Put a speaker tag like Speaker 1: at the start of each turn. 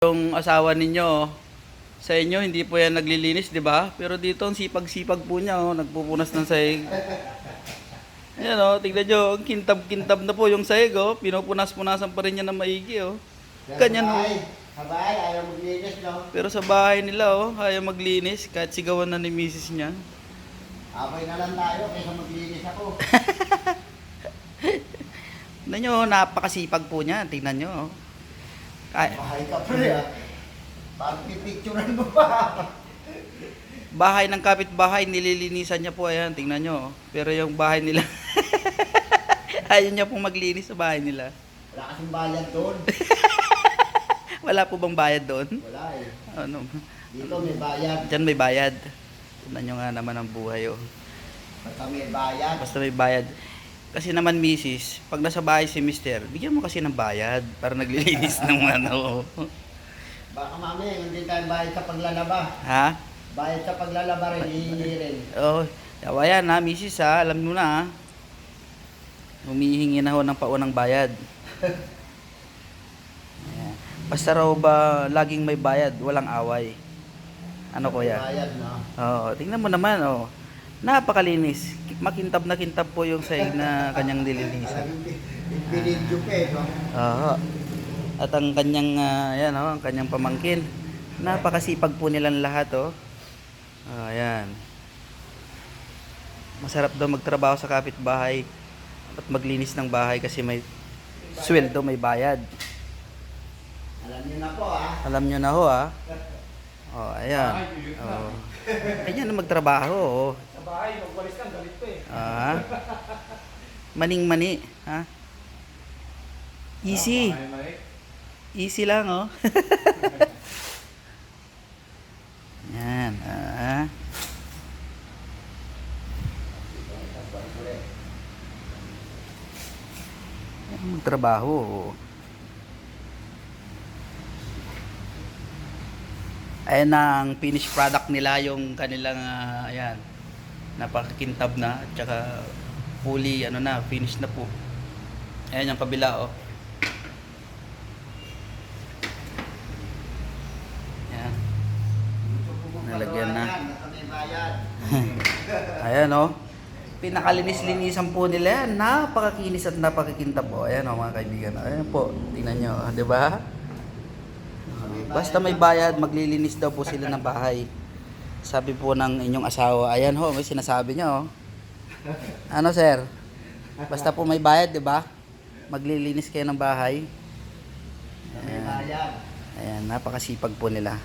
Speaker 1: Yung asawa ninyo, sa inyo hindi po yan naglilinis, di ba? Pero dito ang sipag-sipag po niya, oh, nagpupunas ng sahig. Yan oh, tignan nyo, ang kintab-kintab na po yung sahig, oh. Pinupunas-punasan pa rin niya ng maigi, oh. Ganyan, oh.
Speaker 2: Sa bahay, ayaw maglinis, no?
Speaker 1: Pero sa bahay nila, oh, ayaw maglinis, kahit sigawan na ni misis niya.
Speaker 2: Abay na lang tayo kaysa maglinis ako.
Speaker 1: Tignan nyo, napakasipag po niya, tignan nyo, oh. Kaya,
Speaker 2: Bahay ka rin, ah. Parang pipicturean mo pa.
Speaker 1: bahay ng kapitbahay, nililinisan niya po, ayan, tingnan nyo, oh. Pero yung bahay nila, ayaw niya pong maglinis sa bahay nila.
Speaker 2: Wala kasing bayad doon.
Speaker 1: Wala po bang bayad doon?
Speaker 2: Wala eh.
Speaker 1: Ano?
Speaker 2: Dito may bayad.
Speaker 1: Diyan may bayad. Tignan nyo nga naman ang buhay, oh.
Speaker 2: Basta may bayad.
Speaker 1: Basta may bayad. Kasi naman, misis, pag nasa bahay si mister, bigyan mo kasi ng bayad para naglilinis ng ano.
Speaker 2: Baka mami, hindi tayo bayad sa paglalaba.
Speaker 1: ha?
Speaker 2: Bayad sa paglalaba rin, hihingi rin.
Speaker 1: Oh, yawa yan ha, misis ha, alam mo na ha. Humihingi na ho ng paunang bayad. Ayan. Basta raw ba laging may bayad, walang away. Ano kuya?
Speaker 2: bayad, no?
Speaker 1: Oo, tingnan mo naman oh. Napakalinis. Makintab na kintab po yung sahig na kanyang nililinisan.
Speaker 2: Binidyo pa eh, no?
Speaker 1: Oo. At ang kanyang ah, ayan oh, ang kanyang pamangkin. Napakasipag po nilang lahat oh. Ah, ayan. Masarap daw magtrabaho sa kapitbahay at maglinis ng bahay kasi may sweldo, may bayad.
Speaker 2: Alam niyo na po, ah.
Speaker 1: Alam nyo na ho ah. Oh, ayan. Oh. Ganyan na magtrabaho oh.
Speaker 3: Sa bahay, magwalis lang, galit pa eh.
Speaker 1: Ah. Maning-mani, ha? Easy.
Speaker 3: Mali.
Speaker 1: Easy lang, oh. Yan, ah. Magtrabaho. oh. Ayan na ang finished product nila, yung kanilang, ah, ayan, napakakintab na, at saka fully, ano na, finished na po. Ayan yung kabila, oh. Ayan. Nalagyan na. Ayan oh. Pinakalinis-linisan po nila yan. Napakakinis at napakakintab po. Ayan oh mga kaibigan. Ayan po. Tingnan nyo. oh, ba? Basta may bayad, maglilinis daw po sila ng bahay. Sabi po ng inyong asawa. Ayan ho, may sinasabi niya oh. Ano sir? Basta po may bayad, di ba? Maglilinis kayo ng bahay.
Speaker 2: Bayad.
Speaker 1: Ayan, napakasipag po nila.